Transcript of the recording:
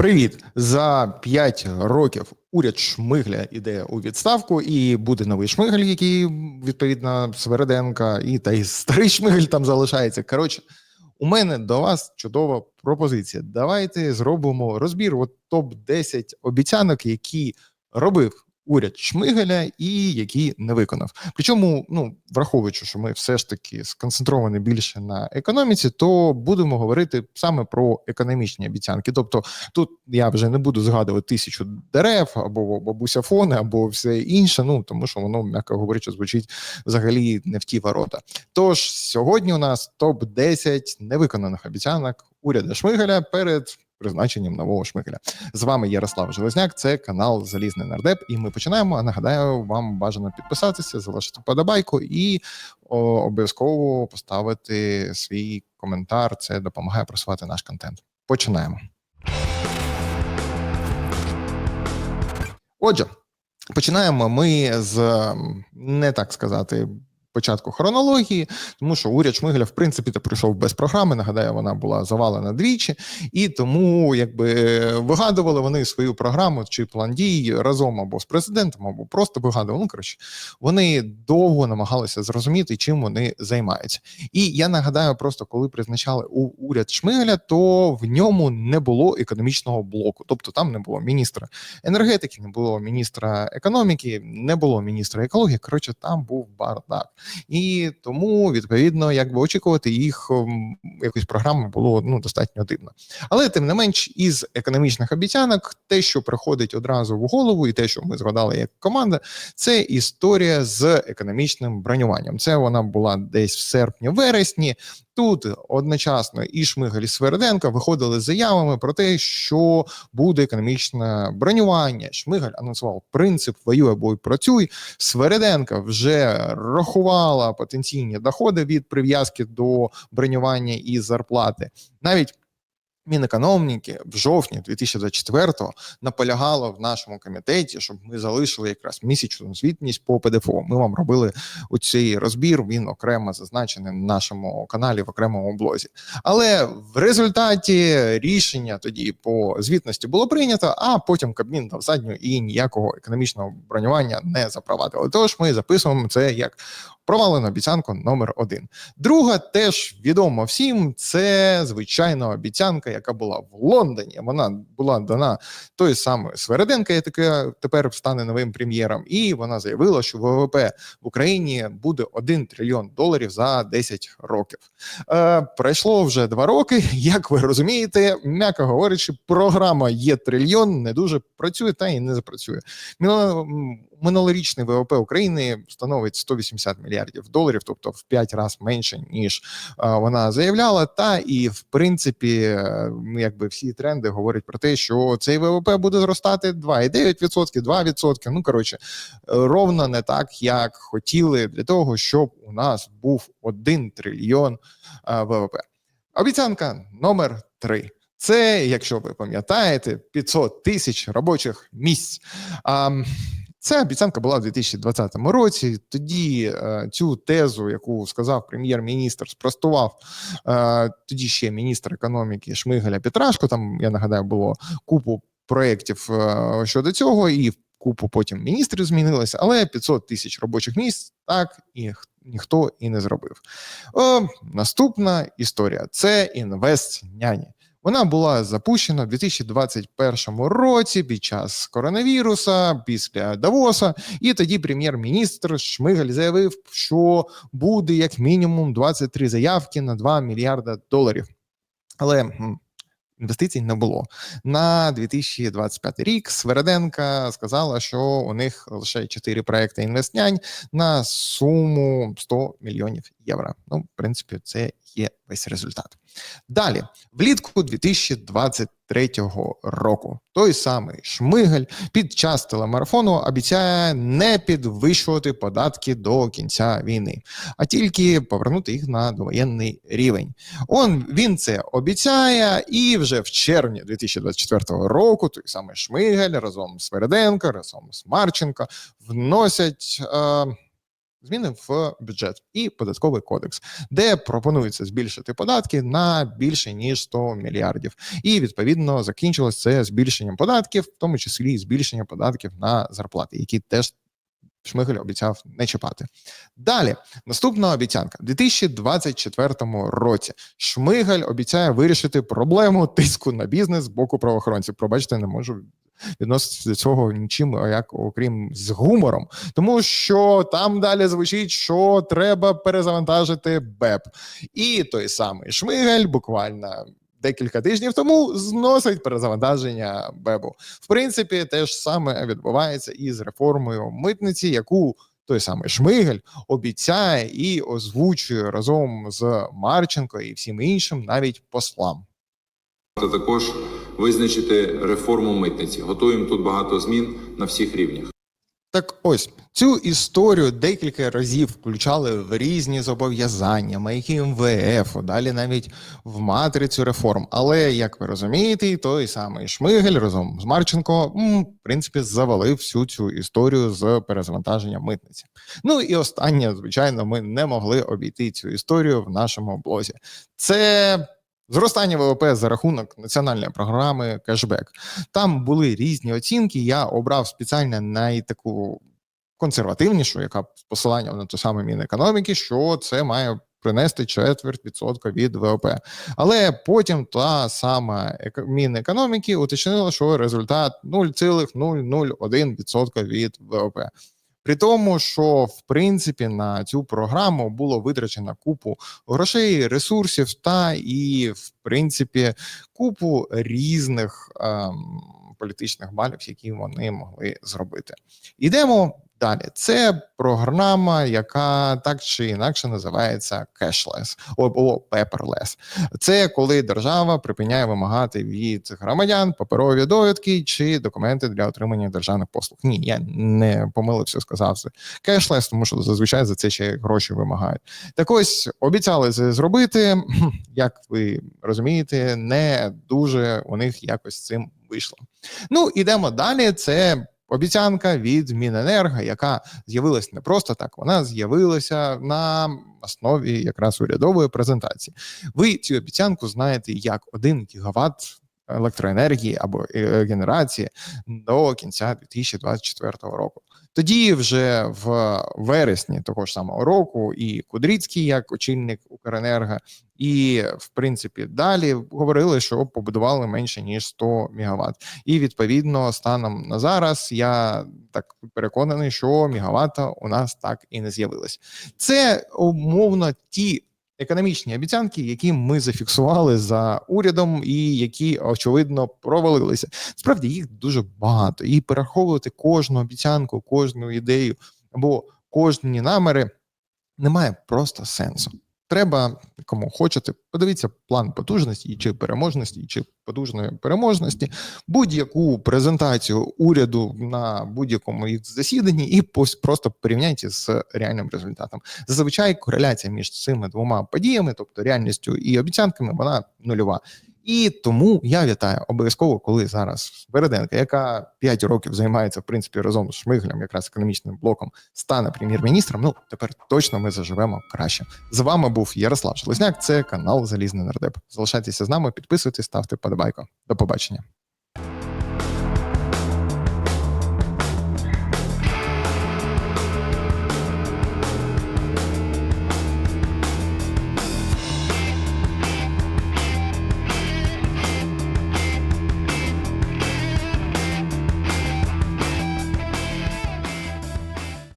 Привіт! За 5 років уряд Шмигля іде у відставку, і буде новий Шмигль, який відповідно Свереденка, і та й старий Шмигль там залишається. Коротше, у мене до вас чудова пропозиція. Давайте зробимо розбір. От топ 10 обіцянок, які робив уряд Шмигаля і які не виконав. Причому, ну враховуючи, що ми все ж таки сконцентровані більше на економіці, то будемо говорити саме про економічні обіцянки. Тобто, тут я вже не буду згадувати тисячу дерев або бабуся фони, або все інше. Ну тому що воно, м'яко говорячи, звучить взагалі не в ті ворота. Тож сьогодні у нас топ 10 невиконаних обіцянок уряду Шмигаля перед призначенням нового шмигеля. З вами Ярослав Железняк, це канал Залізний Нардеп. І ми починаємо. Нагадаю, вам бажано підписатися, залишити подобайку і обов'язково поставити свій коментар. Це допомагає просувати наш контент. Починаємо. Отже, починаємо ми з не так сказати початку хронології, тому що уряд Шмигаля, в принципі, то прийшов без програми. Нагадаю, вона була завалена двічі, і тому якби вигадували вони свою програму чи план дій разом або з президентом, або просто вигадували. Ну коротше, вони довго намагалися зрозуміти, чим вони займаються. І я нагадаю, просто коли призначали уряд Шмигаля, то в ньому не було економічного блоку, тобто там не було міністра енергетики, не було міністра економіки, не було міністра екології. Коротше, там був бардак і тому відповідно якби очікувати їх ем, якусь програму було ну достатньо дивно. Але тим не менш, із економічних обіцянок, те, що приходить одразу в голову, і те, що ми згадали як команда, це історія з економічним бронюванням. Це вона була десь в серпні-вересні. Тут одночасно і Шмигаль і Сверденко виходили з заявами про те, що буде економічне бронювання. Шмигаль анонсував принцип воюй або працюй. Свереденко вже рахувала потенційні доходи від прив'язки до бронювання і зарплати. Навіть Мінекономіки в жовтні 2024-го наполягало в нашому комітеті, щоб ми залишили якраз місячну звітність по ПДФО. Ми вам робили оцей розбір. Він окремо зазначений на нашому каналі в окремому блозі. Але в результаті рішення тоді по звітності було прийнято. А потім Кабмін дав задню і ніякого економічного бронювання не запровадили. Тож ми записуємо це як провалену обіцянку номер один. Друга теж відома всім. Це звичайна обіцянка, яка була в Лондоні. Вона була дана той самою Свереденка, яка тепер стане новим прем'єром, і вона заявила, що ВВП в Україні буде 1 трильйон доларів за 10 років. Е, Пройшло вже два роки. Як ви розумієте, м'яко говорячи, програма є трильйон, не дуже працює та і не запрацює минулорічний ВВП України становить 180 мільярдів доларів, тобто в 5 разів менше ніж вона заявляла. Та і в принципі, е, якби всі тренди говорять про те, що цей ВВП буде зростати 2,9%, 2%. Ну коротше, ровно не так, як хотіли для того, щоб у нас був 1 трильйон ВВП. Обіцянка номер 3. Це, якщо ви пам'ятаєте, 500 тисяч робочих місць. А, Ця обіцянка була в 2020 році. Тоді е, цю тезу, яку сказав прем'єр-міністр, спростував е, тоді ще міністр економіки Шмигаля Петрашко. Там я нагадаю, було купу проєктів е, щодо цього, і купу потім міністрів змінилося, але 500 тисяч робочих місць так і ніхто і не зробив. О, Наступна історія це інвест няні. Вона була запущена в 2021 році під час коронавіруса після Давоса, і тоді прем'єр-міністр Шмигаль заявив, що буде як мінімум 23 заявки на 2 мільярда доларів. Але інвестицій не було на 2025 рік. Свереденка сказала, що у них лише 4 проекти інвестнянь на суму 100 мільйонів євро. Ну, в принципі, це є весь результат. Далі, влітку 2023 року, той самий Шмигель під час телемарафону обіцяє не підвищувати податки до кінця війни, а тільки повернути їх на довоєнний рівень. Он він це обіцяє, і вже в червні 2024 року той самий Шмигель разом з Вереденко, разом з Марченко вносять. Е зміни в бюджет і податковий кодекс, де пропонується збільшити податки на більше ніж 100 мільярдів. І відповідно закінчилось це збільшенням податків, в тому числі збільшення податків на зарплати, які теж Шмигаль обіцяв не чіпати. Далі наступна обіцянка У 2024 році. Шмигаль обіцяє вирішити проблему тиску на бізнес з боку правоохоронців. Пробачте, не можу відноситися до цього нічим, як окрім з гумором, тому що там далі звучить, що треба перезавантажити БЕП, і той самий Шмигаль буквально. Декілька тижнів тому зносить перезавантаження БЕБу. В принципі, те ж саме відбувається і з реформою митниці, яку той самий Шмигаль обіцяє і озвучує разом з Марченко і всім іншим, навіть послам. Та також визначити реформу митниці. Готуємо тут багато змін на всіх рівнях. Так ось цю історію декілька разів включали в різні зобов'язання, маяки МВФ, далі навіть в матрицю реформ. Але як ви розумієте, той самий Шмигель разом з Марченко, в принципі, завалив всю цю історію з перезавантаженням митниці. Ну і останнє, звичайно, ми не могли обійти цю історію в нашому блозі. Це зростання ВВП за рахунок національної програми Кешбек. Там були різні оцінки. Я обрав спеціально найтаку консервативнішу, яка з посиланням на ту саму Мінекономіки, що це має принести четверть відсотка від ВВП. Але потім та сама еко- Мінекономіки уточнила, що результат 0,001% від ВВП. При тому, що в принципі на цю програму було витрачено купу грошей, ресурсів та і в принципі купу різних ем, політичних балів, які вони могли зробити. Ідемо далі. Це програма, яка так чи інакше називається cashless або paperless. Це коли держава припиняє вимагати від громадян паперові довідки чи документи для отримання державних послуг. Ні, я не помилився, сказав це кешлес, тому що зазвичай за це ще гроші вимагають. Так ось обіцяли це зробити. Як ви розумієте, не дуже у них якось цим вийшло. Ну ідемо далі. Це обіцянка від Міненерго, яка з'явилася не просто так, вона з'явилася на основі якраз урядової презентації. Ви цю обіцянку знаєте як 1 гігаватт електроенергії або е, генерації до кінця 2024 року. Тоді, вже в вересні того ж самого року, і Кудрицький, як очільник Укренерго, і в принципі далі говорили, що побудували менше ніж 100 мегаватт. І відповідно, станом на зараз я так переконаний, що мегаватта у нас так і не з'явилось. Це умовно ті. Економічні обіцянки, які ми зафіксували за урядом, і які очевидно провалилися. Справді їх дуже багато, і перераховувати кожну обіцянку, кожну ідею або кожні намери немає просто сенсу. Треба, кому хочете, подивіться план потужності чи переможності, чи потужної переможності, будь-яку презентацію уряду на будь-якому їх засіданні, і просто порівняйте з реальним результатом. Зазвичай кореляція між цими двома подіями, тобто реальністю і обіцянками, вона нульова. І тому я вітаю обов'язково, коли зараз Береденка, яка 5 років займається в принципі разом з Шмиглем, якраз економічним блоком, стане прем'єр-міністром. Ну тепер точно ми заживемо краще. З вами був Ярослав Железняк. Це канал Залізний Нардеп. Залишайтеся з нами, підписуйтесь, ставте подобайку. До побачення.